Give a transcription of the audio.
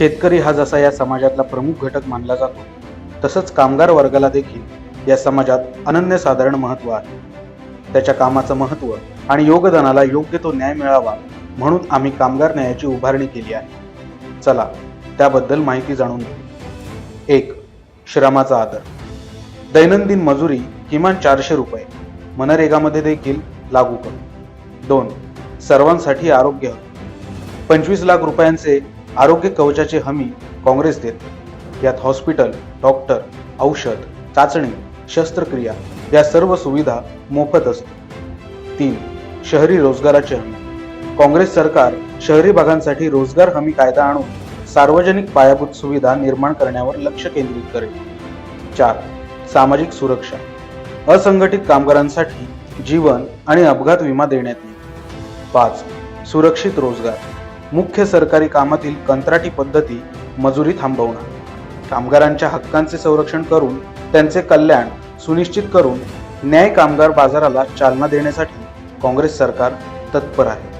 शेतकरी हा जसा या समाजातला प्रमुख घटक मानला जातो तसंच कामगार वर्गाला देखील या समाजात अनन्यसाधारण महत्त्व आहे. त्याच्या कामाचं महत्त्व आणि योगदानाला योग्य तो न्याय मिळावा म्हणून आम्ही कामगार न्यायाची उभारणी केली आहे. चला त्याबद्दल माहिती जाणून घेऊ. एक श्रमाचा आदर. दैनंदिन मजुरी किमान चारशे रुपये मनरेगामध्ये देखील लागू करू. दोन सर्वांसाठी आरोग्य पंचवीस लाख रुपयांचे आरोग्य कवचाची हमी काँग्रेस देते यात हॉस्पिटल डॉक्टर औषध चाचणी शस्त्रक्रिया या सर्व सुविधा मोफत असते तीन शहरी रोजगाराची हमी. काँग्रेस सरकार शहरी भागांसाठी रोजगार हमी कायदा आणून सार्वजनिक पायाभूत सुविधा निर्माण करण्यावर लक्ष केंद्रित करेल. चार सामाजिक सुरक्षा. असंघटित कामगारांसाठी जीवन आणि अपघात विमा देण्यात येईल. पाच सुरक्षित रोजगार. मुख्य सरकारी कामातील कंत्राटी पद्धती मजुरी थांबवणार कामगारांच्या हक्कांचे संरक्षण करून त्यांचे कल्याण सुनिश्चित करून न्याय कामगार बाजाराला चालना देण्यासाठी काँग्रेस सरकार तत्पर आहे.